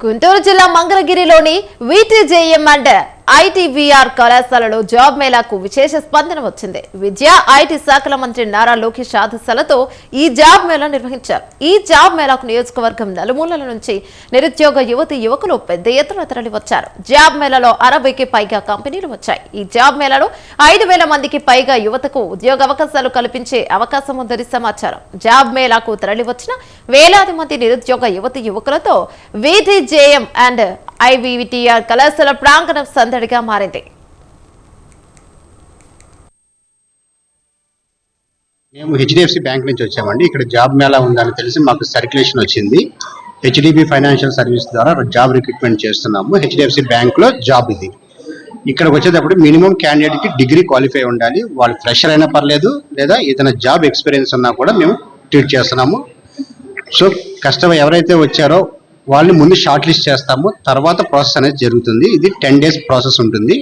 గుంటూరు జిల్లా మంగళగిరిలోని వీటీజేఎం అండ్ ఐటీవీఆర్ కళాశాలలో జాబ్ మేళాకు విశేష స్పందన వచ్చింది. విద్యా ఐటీ శాఖల మంత్రి నారా లోకేష్ ఆదేశాలతో ఈ జాబ్ మేళా నిర్వహించారు. ఈ జాబ్ మేళాకు నియోజకవర్గం నలుమూలల నుంచి నిరుద్యోగ యువతి యువకులు పెద్ద ఎత్తున తరలి వచ్చారు జాబ్ మేళాలో అరవైకి పైగా కంపెనీలు వచ్చాయి. ఈ జాబ్ మేళాలో ఐదు వేల మందికి పైగా యువతకు ఉద్యోగ అవకాశాలు కల్పించే అవకాశం ఉందని సమాచారం. జాబ్ మేళాకు తరలి వచ్చిన వేలాది మంది నిరుద్యోగ యువతి యువకులతో విటిజేఎం అండ్ ఐవీటీఆర్ కళాశాల ప్రాంగణం సందడిగా మారింది. మేము హెచ్డిఎఫ్సి బ్యాంక్ నుంచి వచ్చామండి. ఇక్కడ జాబ్ మేళా ఉందని తెలిసి మాకు సర్క్యులేషన్ వచ్చింది. హెచ్డిబి ఫైనాన్షియల్ సర్వీస్ ద్వారా జాబ్ రిక్రూట్మెంట్ చేస్తున్నాము. హెచ్డిఎఫ్సి బ్యాంక్లో జాబ్ ఇది. ఇక్కడికి వచ్చేటప్పుడు మినిమం క్యాండిడేట్కి డిగ్రీ క్వాలిఫై ఉండాలి. వాళ్ళు ఫ్రెషర్ అయినా పర్లేదు లేదా ఏదైనా జాబ్ ఎక్స్పీరియన్స్ ఉన్నా కూడా మేము ట్రీట్ చేస్తున్నాము. సో కస్టమర్ ఎవరైతే వచ్చారో వాళ్ళని ముందు షార్ట్ లిస్ట్ చేస్తాము. తర్వాత ప్రాసెస్ అనేది జరుగుతుంది. ఇది టెన్ డేస్ ప్రాసెస్ ఉంటుంది.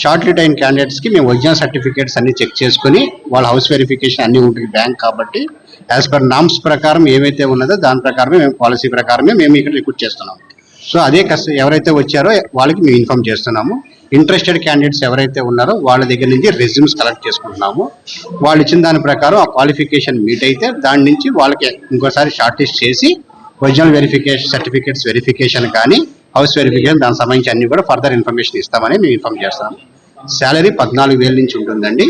షార్ట్ లిస్ట్ అయిన క్యాండిడేట్స్కి మేము ఒరిజినల్ సర్టిఫికేట్స్ అన్ని చెక్ చేసుకుని వాళ్ళ హౌస్ వెరిఫికేషన్ అన్ని ఉంటుంది బ్యాంక్ కాబట్టి. యాజ్ పర్ నామ్స్ ప్రకారం ఏమైతే ఉన్నదో దాని ప్రకారమే మేము పాలసీ ప్రకారమే మేము ఇక్కడ రిక్రూట్ చేస్తున్నాము సో అదే కష్ట ఎవరైతే వచ్చారో వాళ్ళకి మేము ఇన్ఫార్మ్ చేస్తున్నాము. ఇంట్రెస్టెడ్ క్యాండిడేట్స్ ఎవరైతే ఉన్నారో వాళ్ళ దగ్గర నుంచి రెజ్యూమ్స్ కలెక్ట్ చేసుకుంటున్నాము. వాళ్ళు ఇచ్చిన దాని ప్రకారం ఆ క్వాలిఫికేషన్ మీట్ అయితే దాని నుంచి వాళ్ళకి ఇంకోసారి షార్ట్ లిస్ట్ చేసి ఒరిజినల్ వెరిఫికేషన్ సర్టిఫికేట్స్ వెరిఫికేషన్ కానీ హౌస్ వెరిఫికేషన్ దానికి సంబంధించి అన్ని కూడా ఫర్దర్ ఇన్ఫర్మేషన్ ఇస్తామని మేము ఇన్ఫామ్ చేస్తాం. శాలరీ పద్నాలుగు వేల నుంచి ఉంటుందండి.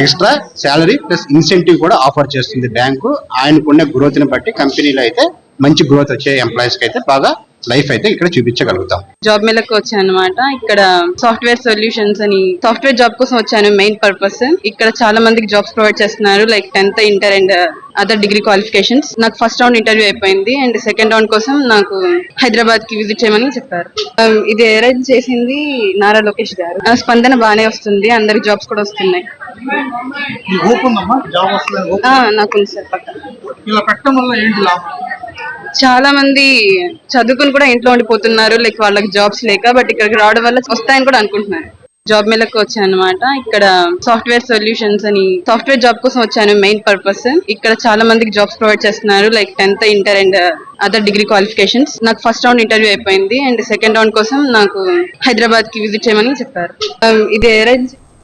ఎక్స్ట్రా శాలరీ ప్లస్ ఇన్సెంటివ్ కూడా ఆఫర్ చేస్తుంది బ్యాంకు ఆయనకున్న గ్రోత్ని బట్టి కంపెనీలో అయితే మంచి గ్రోత్ వచ్చే ఎంప్లాయీస్కి అయితే బాగా లైఫ్ అయితే ఇక్కడ చూపించగలుగుతాం. జాబ్ మేళకు వచ్చాను అనమాట ఇక్కడ సాఫ్ట్వేర్ సొల్యూషన్స్ అని సాఫ్ట్వేర్ జాబ్ కోసం వచ్చాను మెయిన్ పర్పస్. ఇక్కడ చాలా మందికి జాబ్స్ ప్రొవైడ్ చేస్తున్నారు like tenth inter and other degree qualifications. నాకు ఫస్ట్ రౌండ్ ఇంటర్వ్యూ అయిపోయింది అండ్ సెకండ్ రౌండ్ కోసం నాకు హైదరాబాద్కి విజిట్ చేయమని చెప్పారు. Um, ఇది అరేంజ్ చేసింది నారా లోకేష్ గారు. ఆ, స్పందన బాగానే వస్తుంది అందరికి జాబ్స్ కూడా వస్తున్నాయి. నాకుంది సార్ పక్క ఇలా పెట్టడం వల్ల ఏంటి లాభం? చాలా మంది చదువుకుని కూడా ఇంట్లో ఉండిపోతున్నారు లైక్ వాళ్ళకి జాబ్స్ లేక బట్ ఇక్కడికి రావడం వల్ల వస్తాయని కూడా అనుకుంటున్నారు. జాబ్ మేళకు వచ్చాను అనమాట ఇక్కడ సాఫ్ట్వేర్ సొల్యూషన్స్ అని సాఫ్ట్వేర్ జాబ్ కోసం వచ్చాను మెయిన్ పర్పస్ ఇక్కడ చాలా మందికి జాబ్స్ ప్రొవైడ్ చేస్తున్నారు like tenth inter and other degree qualifications నాకు ఫస్ట్ రౌండ్ ఇంటర్వ్యూ అయిపోయింది అండ్ సెకండ్ రౌండ్ కోసం నాకు హైదరాబాద్కి విజిట్ చేయమని చెప్పారు. Um, ఇది అరేంజ్